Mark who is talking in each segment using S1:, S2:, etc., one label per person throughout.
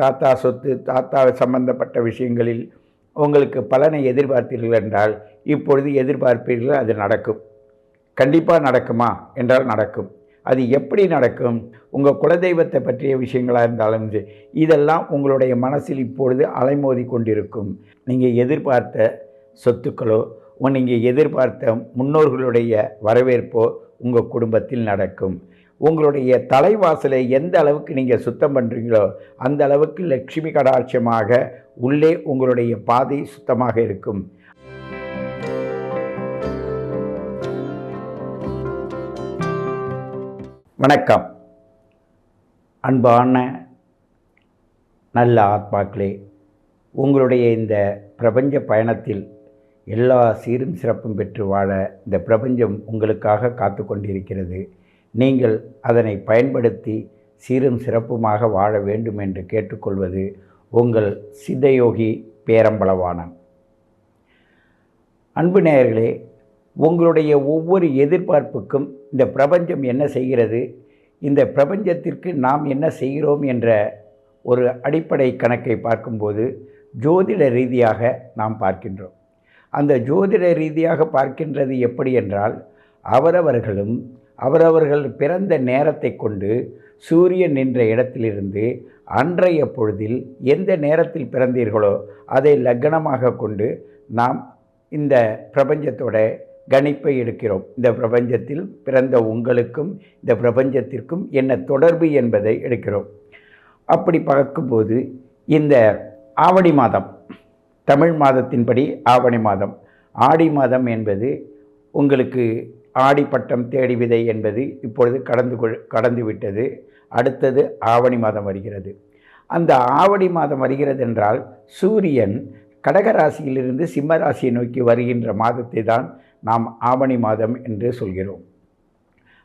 S1: தாத்தா சொத்து தாத்தா சம்பந்தப்பட்ட விஷயங்களில் உங்களுக்கு பலனை எதிர்பார்த்தீர்கள் என்றால் இப்பொழுது எதிர்பார்ப்பீர்கள் அது நடக்கும். கண்டிப்பாக நடக்குமா? என்றால் நடக்கும். அது எப்படி நடக்கும்? உங்கள் குலதெய்வத்தை பற்றிய விஷயங்களாக இருந்தாலும் சரி, இதெல்லாம் உங்களுடைய மனசில் இப்பொழுது அலைமோதி கொண்டிருக்கும். நீங்கள் எதிர்பார்த்த சொத்துக்களோ நீங்கள் எதிர்பார்த்த முன்னோர்களுடைய வரவேற்போ உங்கள் குடும்பத்தில் நடக்கும். உங்களுடைய தலைவாசலை எந்த அளவுக்கு நீங்கள் சுத்தம் பண்ணுறீங்களோ அந்த அளவுக்கு லட்சுமி கடாட்சமாக உள்ளே உங்களுடைய பாதை சுத்தமாக இருக்கும். வணக்கம். அன்பான நல்ல ஆத்மாக்களே உங்களுடைய இந்த பிரபஞ்ச பயணத்தில் எல்லா சீரும் சிறப்பும் பெற்று வாழ இந்த பிரபஞ்சம் உங்களுக்காக காத்து கொண்டிருக்கிறது. நீங்கள் அதனை பயன்படுத்தி சீரும் சிறப்புமாக வாழ வேண்டும் என்று கேட்டுக்கொள்வது உங்கள் சித்தயோகி பேரம்பளவானன் அன்பு நேயர்களே உங்களுடைய ஒவ்வொரு எதிர்பார்ப்புக்கும் இந்த பிரபஞ்சம் என்ன செய்கிறது இந்த பிரபஞ்சத்திற்கு நாம் என்ன செய்கிறோம் என்ற ஒரு அடிப்படை கணக்கை பார்க்கும்போது ஜோதிட ரீதியாக நாம் பார்க்கின்றோம். அந்த ஜோதிட ரீதியாக பார்க்கின்றது எப்படி என்றால் அவரவர்களும் அவரவர்கள் பிறந்த நேரத்தை கொண்டு சூரியன் நின்ற இடத்திலிருந்து அன்றைய பொழுதில் எந்த நேரத்தில் பிறந்தீர்களோ அதை லக்னமாக கொண்டு நாம் இந்த பிரபஞ்சத்தோட கணிப்பை எடுக்கிறோம். இந்த பிரபஞ்சத்தில் பிறந்த உங்களுக்கும் இந்த பிரபஞ்சத்திற்கும் என்ன தொடர்பு என்பதை எடுக்கிறோம். அப்படி பார்க்கும்போது இந்த ஆவணி மாதம் தமிழ் மாதத்தின்படி ஆவணி மாதம். ஆடி மாதம் என்பது உங்களுக்கு ஆடிப்பட்டம் தேடி விதை என்பது இப்பொழுது கடந்து கொள் கடந்து விட்டது. அடுத்தது ஆவணி மாதம் வருகிறது. அந்த ஆவணி மாதம் வருகிறது என்றால் சூரியன் கடகராசியிலிருந்து சிம்ம ராசியை நோக்கி வருகின்ற மாதத்தை தான் நாம் ஆவணி மாதம் என்று சொல்கிறோம்.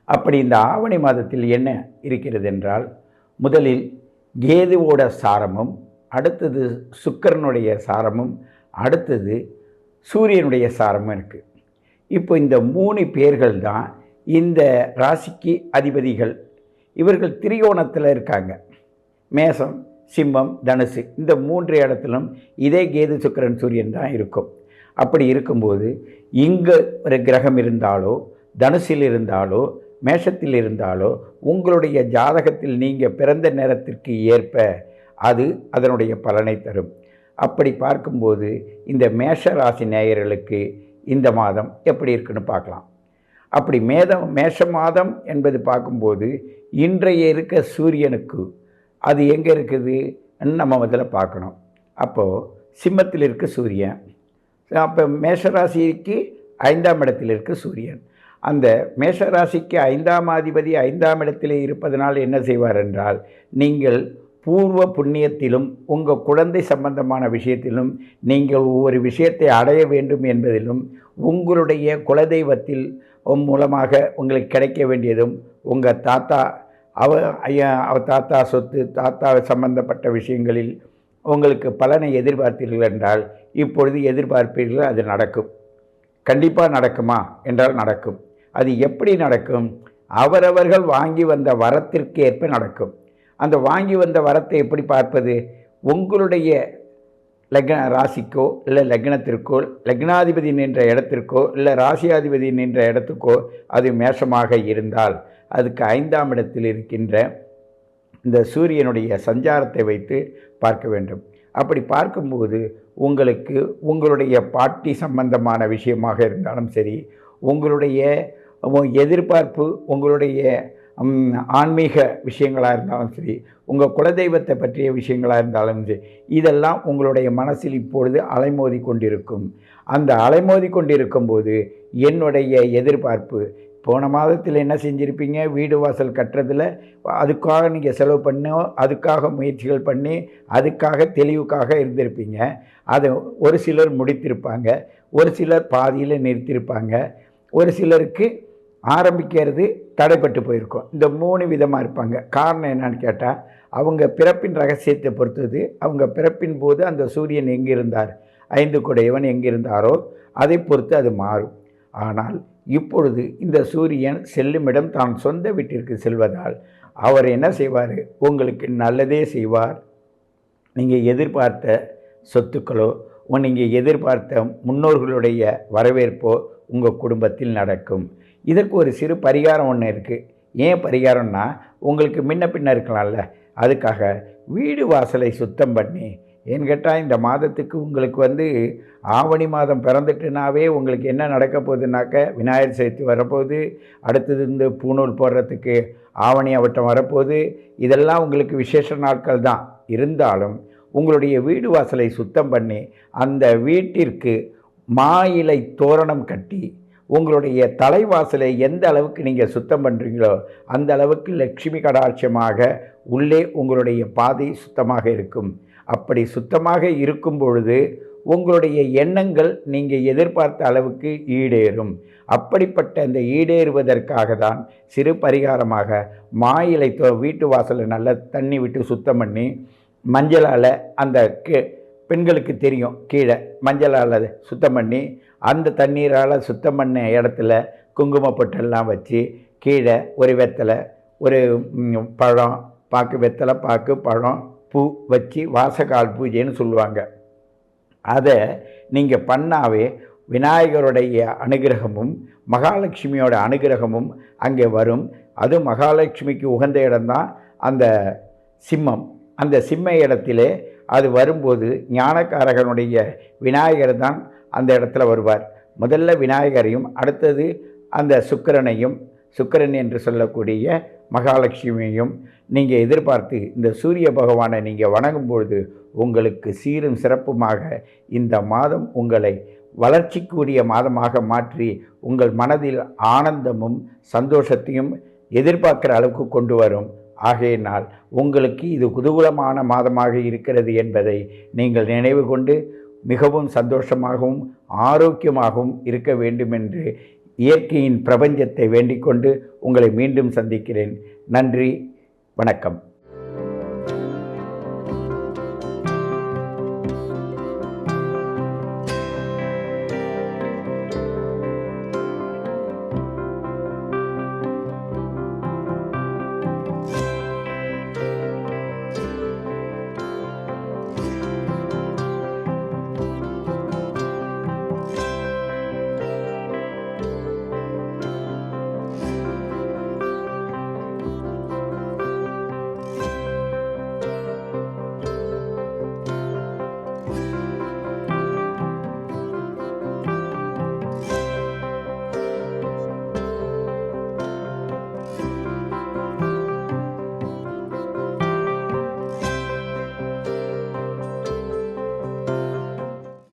S1: அப்படி இந்த ஆவணி மாதத்தில் என்ன இருக்கிறது என்றால் முதலில் கேதுவோட சாரமும் அடுத்தது சுக்கரனுடைய சாரமும் அடுத்தது சூரியனுடைய சாரமும் இருக்குது இப்போ இந்த மூணு பேர்கள் தான் இந்த ராசிக்கு அதிபதிகள். இவர்கள் திரிகோணத்தில் இருக்காங்க. மேசம் சிம்மம் தனுசு இந்த மூன்று இடத்திலும் இதே கேது சுக்கிரன் சூரியன் தான் இருக்கும். அப்படி இருக்கும்போது இங்கே ஒரு கிரகம் இருந்தாலோ தனுசில் இருந்தாலோ மேஷத்தில் இருந்தாலோ உங்களுடைய ஜாதகத்தில் நீங்கள் பிறந்த நேரத்திற்கு ஏற்ப அது அதனுடைய பலனை தரும். அப்படி பார்க்கும்போது இந்த மேஷ ராசி நேயர்களுக்கு இந்த மாதம் எப்படி இருக்குன்னு பார்க்கலாம். அப்படி மேதம் மேஷ மாதம் என்பது பார்க்கும்போது இன்றைய இருக்க சூரியனுக்கு அது எங்கே இருக்குது நம்ம முதல்ல பார்க்கணும். அப்போது சிம்மத்தில் இருக்க சூரியன் அப்போ மேஷராசிக்கு ஐந்தாம் இடத்தில் இருக்க சூரியன். அந்த மேஷராசிக்கு ஐந்தாம் அதிபதி ஐந்தாம் இடத்திலே இருப்பதனால் என்ன செய்வார் என்றால் நீங்கள் பூர்வ புண்ணியத்திலும் உங்கள் குழந்தை சம்பந்தமான விஷயத்திலும் நீங்கள் ஒவ்வொரு விஷயத்தை அடைய வேண்டும் என்பதிலும் உங்களுடைய குலதெய்வத்தில் மூலமாக உங்களுக்கு கிடைக்க வேண்டியதும் உங்கள் தாத்தா அவ ஐயா அவ தாத்தா சொத்து தாத்தா சம்பந்தப்பட்ட விஷயங்களில் உங்களுக்கு பலனை எதிர்பார்த்தீர்கள் என்றால் இப்பொழுது எதிர்பார்ப்பீர்கள் அது நடக்கும். கண்டிப்பாக நடக்குமா? என்றால் நடக்கும். அது எப்படி நடக்கும்? அவரவர்கள் வாங்கி வந்த வரத்திற்கு ஏற்ப நடக்கும். அந்த வாங்கி வந்த வரத்தை எப்படி பார்ப்பது? உங்களுடைய லக்ன ராசிக்கோ இல்லை லக்னத்திற்கோ லக்னாதிபதி நின்ற இடத்திற்கோ இல்லை ராசியாதிபதி நின்ற இடத்துக்கோ அது மேஷமாக இருந்தால் அதுக்கு ஐந்தாம் இடத்தில் இருக்கின்ற இந்த சூரியனுடைய சஞ்சாரத்தை வைத்து பார்க்க வேண்டும். அப்படி பார்க்கும்போது உங்களுக்கு உங்களுடைய பாட்டி சம்பந்தமான விஷயமாக இருந்தாலும் சரி உங்களுடைய எதிர்பார்ப்பு உங்களுடைய ஆன்மீக விஷயங்களாக இருந்தாலும் சரி உங்கள் குலதெய்வத்தை பற்றிய விஷயங்களாக இருந்தாலும் சரி இதெல்லாம் உங்களுடைய மனசில் இப்பொழுது அலைமோதி கொண்டிருக்கும். அந்த அலைமோதி கொண்டிருக்கும் போது என்னுடைய எதிர்பார்ப்பு போன மாதத்தில் என்ன செஞ்சுருப்பீங்க? வீடு வாசல் கட்டுறதில் அதுக்காக நீங்கள் செலவு பண்ணோ அதுக்காக முயற்சிகள் பண்ணி அதுக்காக தெளிவுக்காக இருந்திருப்பீங்க. அதை ஒரு சிலர் முடித்திருப்பாங்க ஒரு சிலர் பாதியில் நிறுத்தியிருப்பாங்க ஒரு சிலருக்கு ஆரம்பிக்கிறது தடைப்பட்டு போயிருக்கும். இந்த மூணு விதமாக இருப்பாங்க. காரணம் என்னன்னு கேட்டால் அவங்க பிறப்பின் ரகசியத்தை பொறுத்தது அவங்க பிறப்பின் போது அந்த சூரியன் எங்கே இருந்தார் ஐந்து குடையவன் எங்கே இருந்தாரோ அதை பொறுத்து அது மாறும். ஆனால் இப்பொழுது இந்த சூரியன் செல்லுமிடம் தான் சொந்த வீட்டிற்கு செல்வதால் அவர் என்ன செய்வார்? உங்களுக்கு நல்லதே செய்வார். நீங்கள் எதிர்பார்த்த சொத்துக்களோ நீங்கள் எதிர்பார்த்த முன்னோர்களுடைய வரவேற்போ உங்கள் குடும்பத்தில் நடக்கும். இதற்கு ஒரு சிறு பரிகாரம் ஒன்று இருக்குது ஏன் பரிகாரம்னா உங்களுக்கு முன்ன பின்ன இருக்கலாம்ல. அதுக்காக வீடு வாசலை சுத்தம் பண்ணி ஏன்னு கேட்டால் இந்த மாதத்துக்கு உங்களுக்கு வந்து ஆவணி மாதம் பிறந்துட்டுனாவே உங்களுக்கு என்ன நடக்க போகுதுனாக்க விநாயகர் சதுர்த்தி வரப்போகுது. அடுத்தது இந்த பூநூல் போடுறதுக்கு ஆவணி அவட்டம் வரப்போகுது. இதெல்லாம் உங்களுக்கு விசேஷ நாட்கள் தான். இருந்தாலும் உங்களுடைய வீடு வாசலை சுத்தம் பண்ணி அந்த வீட்டிற்கு மா இலை தோரணம் கட்டி உங்களுடைய தலைவாசலை எந்த அளவுக்கு நீங்கள் சுத்தம் பண்ணுறீங்களோ அந்த அளவுக்கு லட்சுமி கடாட்சமாக உள்ளே உங்களுடைய பாதை சுத்தமாக இருக்கும். அப்படி சுத்தமாக இருக்கும் பொழுது உங்களுடைய எண்ணங்கள் நீங்கள் எதிர்பார்த்த அளவுக்கு ஈடேறும். அப்படிப்பட்ட அந்த ஈடேறுவதற்காக தான் சிறு பரிகாரமாக மாயிலை தோ வீட்டு வாசலை நல்லா தண்ணி விட்டு சுத்தம் பண்ணி மஞ்சளால் அந்த கீ பெண்களுக்கு தெரியும் கீழே மஞ்சளால் அதை சுத்தம் பண்ணி அந்த தண்ணீரால் சுத்தம் பண்ண இடத்துல குங்குமப்பொட்டெல்லாம் வச்சு கீழே ஒரு வெத்தலை ஒரு பழம் பாக்கு வெத்தலை பாக்கு பழம் பூ வச்சு வாசகால் பூஜைன்னு சொல்லுவாங்க. அதை நீங்கள் பண்ணாவே விநாயகருடைய அனுகிரகமும் மகாலட்சுமியோட அனுகிரகமும் அங்கே வரும். அது மகாலட்சுமிக்கு உகந்த இடம்தான் அந்த சிம்மம். அந்த சிம்ம இடத்திலே அது வரும்போது ஞானக்காரகனுடைய விநாயகர் தான் அந்த இடத்துல வருவார். முதல்ல விநாயகரையும் அடுத்தது அந்த சுக்கிரனையும் சுக்கிரன் என்று சொல்லக்கூடிய மகாலட்சுமியையும் நீங்கள் எதிர்பார்த்து இந்த சூரிய பகவானை நீங்கள் வணங்கும் பொழுது உங்களுக்கு சீரும் சிறப்புமாக இந்த மாதம் உங்களை வளர்ச்சிக்குரிய மாதமாக மாற்றி உங்கள் மனதில் ஆனந்தமும் சந்தோஷத்தையும் எதிர்பார்க்குற அளவுக்கு கொண்டு வரும். ஆகையினால் உங்களுக்கு இது குதூகலமான மாதமாக இருக்கிறது என்பதை நீங்கள் நினைவு கொண்டு மிகவும் சந்தோஷமாகவும் ஆரோக்கியமாகவும் இருக்க வேண்டும் என்று இயற்கையின் பிரபஞ்சத்தை வேண்டிக் கொண்டு உங்களை மீண்டும் சந்திக்கிறேன். நன்றி வணக்கம்.